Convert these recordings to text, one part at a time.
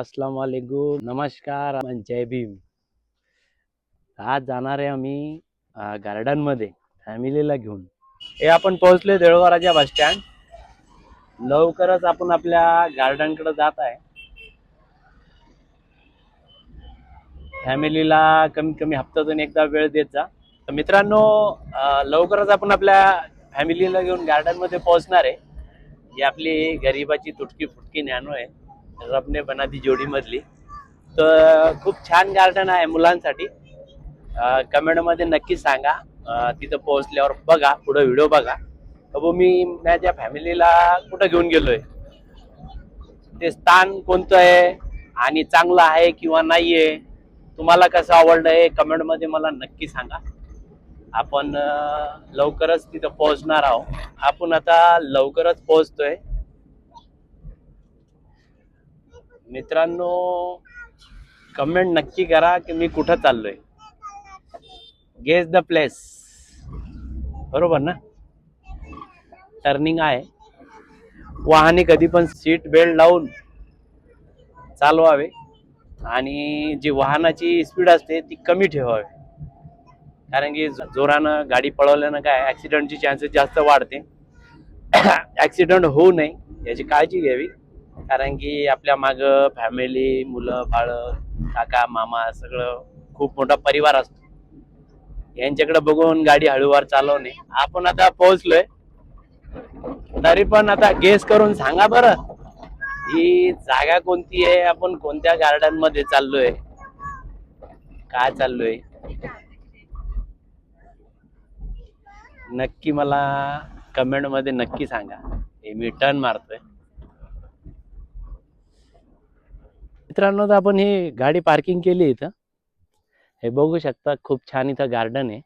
अस्सलाम वालेकुम नमस्कार जय भीम. आज जाणार आहे आम्ही गार्डनमध्ये फॅमिलीला घेऊन. हे आपण पोहोचलोय देळवाराच्या बस स्टँड. लवकरच आपण आपल्या गार्डनकडे जात आहे. फॅमिलीला कमीत कमी हप्त्यातून एकदा वेळ देत जा. तर मित्रांनो लवकरच आपण आपल्या फॅमिलीला घेऊन गार्डनमध्ये पोहोचणार आहे. ही आपली गरिबाची तुटकी फुटकी नॅनो आहे. रबने बना दी जोडी मधली तर खूप छान गार्डन आहे मुलांसाठी. कमेंटमध्ये नक्की सांगा. तिथं पोहोचल्यावर बघा पुढे व्हिडिओ बघा. अबो मी माझ्या फॅमिलीला कुठं घेऊन गेलोय? ते स्थान कोणतं आहे? आणि चांगलं आहे किंवा नाहीये? तुम्हाला कसं आवडलंय? कमेंटमध्ये मला नक्की सांगा. आपण लवकरच तिथं पोहोचणार आहोत. आपण आता लवकरच पोहोचतोय. मित्रांनो कमेंट नक्की करा की मी कुठं चाललोय. गेस द प्लेस बरोबर ना? टर्निंग आहे. वाहने कधी पण सीट बेल्ट लावून चालवावे आणि जी वाहनाची स्पीड असते ती कमी ठेवावी. कारण की जो- जोरानं गाडी पळवल्यानं काय ॲक्सिडेंटची चान्सेस जास्त वाढते. ॲक्सिडेंट होऊ नये याची काळजी घ्यावी. कारण की आपल्या माग फॅमिली मुलं बाळ काका मामा सगळं खूप मोठा परिवार असतो. यांच्याकडे बघून गाडी हळूवार चालवणे. आपण आता पोहोचलोय. तरी पण आता गेस करून सांगा बरं. ही जागा कोणती आहे? आपण कोणत्या गार्डनमध्ये चाललोय? काय चाललोय? नक्की मला कमेंटमध्ये नक्की सांगा. हे मी टर्न मारतोय. मित्रांनो तर आपण ही गाडी पार्किंग केली इथं. हे बघू शकता खूप छान इथं गार्डन आहे.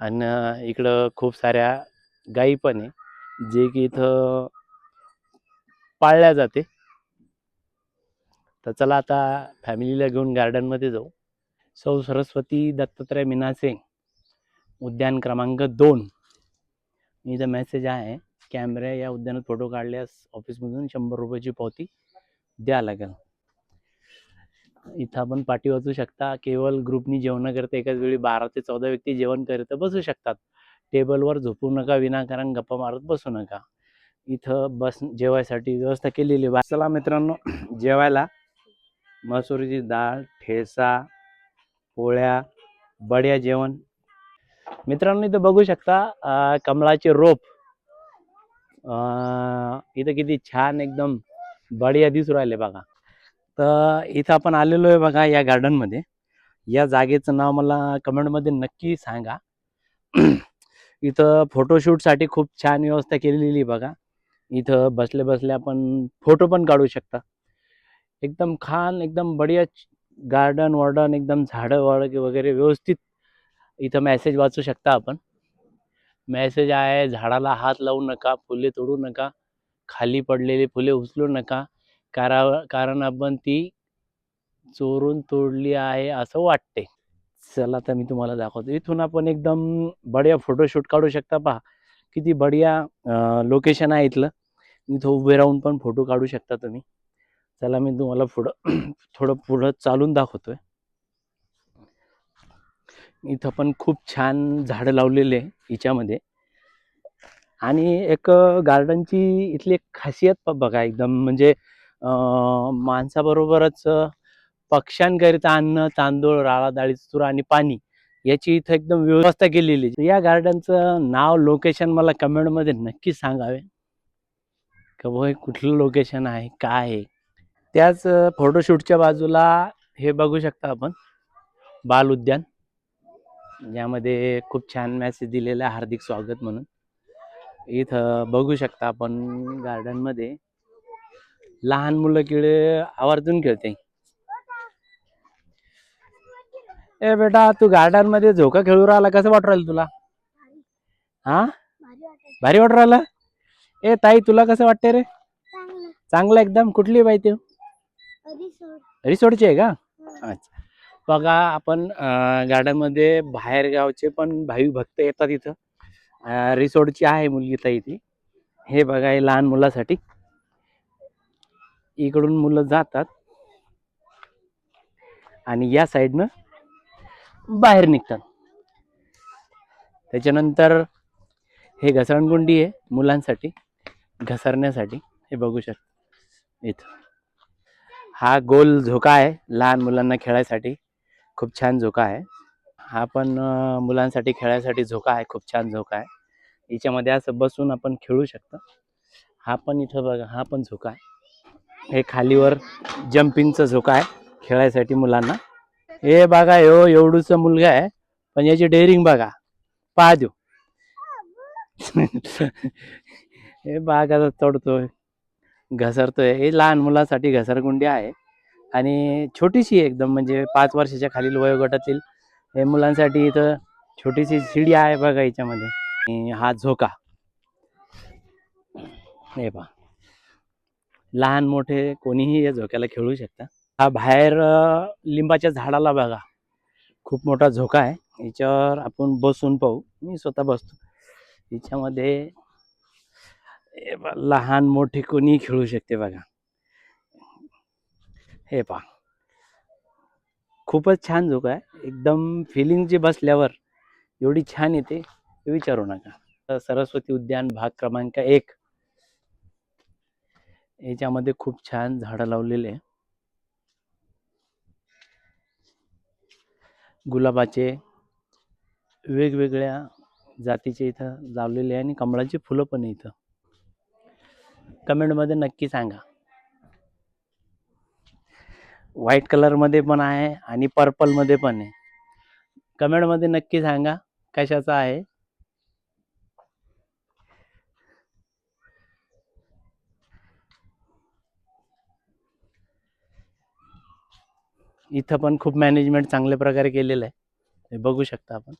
आणि इकडं खूप साऱ्या गाई पण आहे जे की इथं पाळल्या जाते. तर चला आता फॅमिलीला घेऊन गार्डनमध्ये जाऊ. सौ सरस्वती दत्तात्रय मिनासे उद्यान क्रमांक दोन. इथं मेसेज आहे कॅमेरा या उद्यानात फोटो काढल्यास ऑफिसमधून शंभर रुपयाची पावती द्या लागेल. इथं आपण पाठी वाचू शकता केवळ ग्रुपनी जेवण करता एकाच वेळी बारा ते चौदा व्यक्ती जेवण करत बसू शकतात. टेबलवर झोपू नका विनाकारण गप्पा मारत बसू नका. इथं बस जेवायसाठी व्यवस्था केलेली आहे चला मित्रांनो जेवायला. मसुरीची डाळ ठेचा पोळ्या बड्या जेवण. मित्रांनो इथं बघू शकता कमळाचे रोप. इथं किती छान एकदम बढिया दिसू राहिले बघा. तर इथं आपण आलेलो आहे बघा या गार्डनमध्ये या जागेचं नाव मला कमेंटमध्ये नक्की सांगा. इथं फोटोशूटसाठी खूप छान व्यवस्था केलेली आहे बघा. इथं बसले बसले आपण फोटो पण काढू शकता. एकदम खान एकदम बढिया गार्डन वॉर्डन एकदम झाडं वाड वगैरे व्यवस्थित इथं मेसेज वाचू शकता आपण. मॅसेज आहे झाडाला हात लावू नका फुले तोडू नका. खाली पडलेली फुले उचलू नका. कारा कारण आपण ती चोरून तोडली आहे असं वाटते. चला तर मी तुम्हाला दाखवतो. इथून आपण एकदम बढिया फोटोशूट काढू शकता पहा. किती बढिया लोकेशन आहे इथलं. इथं उभे राहून पण फोटो काढू शकता तुम्ही. चला मी तुम्हाला पुढं थोडं पुढं चालून दाखवतोय. इथं पण खूप छान झाडं लावलेले आहे हिच्यामध्ये. आणि एक गार्डनची इथली एक खासियत बघा एकदम म्हणजे माणसाबरोबरच पक्ष्यांकरिता अन्न तांदूळ राळा डाळीचं चुरा आणि पाणी याची इथं एकदम व्यवस्था केलेली या गार्डनचं नाव लोकेशन मला कमेंटमध्ये नक्की सांगावे. का बुवा हे कुठलं लोकेशन आहे? काय आहे? त्याच फोटोशूटच्या बाजूला हे बघू शकता आपण. बाल उद्यान. यामध्ये खूप छान मॅसेज दिलेला आहे. हार्दिक स्वागत म्हणून. इथं बघू शकता आपण गार्डनमध्ये लहान मुलं किडे आवर्जून खेळते. ए बेटा तू गार्डनमध्ये झोका खेळू राहिला कसं वाटू राहिलं तुला? हा? भारी वाटू राहिलं? ए ताई तुला कसं वाटते रे? चांगलं एकदम. कुठली बाई ते? रिसोर्ट रिसोर्टची आहे का? अच्छा. बघा आपण गार्डनमध्ये बाहेर गावचे पण भाविक भक्त येतात इथं. रिसोर्टची आहे मुलगी ताई ती. हे बघा हे लहान मुलासाठी. इकडून मुलं जातात. आणि या साईडनं बाहेर निघतात. त्याच्यानंतर हे घसरणगुंडी आहे मुलांसाठी घसरण्यासाठी. हे बघू शकता. इथं. हा गोल झोका आहे लहान मुलांना खेळायसाठी. खूप छान झोका आहे. हा पण मुलांसाठी खेळायसाठी झोका आहे खूप छान झोका आहे. याच्यामध्ये असं बसून आपण खेळू शकतो. हा पण इथं बघा हा पण झोका आहे. हे खालीवर जम्पिंगचा झोका आहे खेळायसाठी मुलांना. हे बघा हो एवढूचा मुलगा आहे पण याची डेअरिंग बघा. पहा देऊ हे बागाचा तोडतोय घसरतोय. हे लहान मुलासाठी घसरगुंडी आहे. आणि छोटीशी एकदम म्हणजे पाच वर्षाच्या खालील वयोगटातील हे मुलांसाठी इथं छोटीशी शिडी आहे बघा याच्यामध्ये. आणि हा झोका. हे पहा. लहान मोठे कोणीही या झोक्याला खेळू शकता. हा बाहेर लिंबाच्या झाडाला बघा. खूप मोठा झोका आहे. याच्यावर आपण बसून पाहू. मी स्वतः बसतो. याच्यामध्ये हे लहान मोठे कोणी खेळू शकते बघा. हे पहा. खूपच छान झोका आहे. एकदम फिलिंग जी बसल्यावर एवढी छान येते ते विचारू नका. तर सरस्वती उद्यान भाग क्रमांक एक. याच्यामध्ये खूप छान झाडं लावलेले आहे. गुलाबाचे वेगवेगळ्या जातीचे इथं लावलेले आहे आणि कमळाची फुलं पण इथं. कमेंटमध्ये नक्की सांगा. व्हाईट कलरमध्ये पण आहे आणि पर्पलमध्ये पण आहे. कमेंटमध्ये नक्की सांगा कशाचा आहे. इथं पण खूप मॅनेजमेंट चांगल्या प्रकारे केलेलं आहे. हे बघू शकता आपण.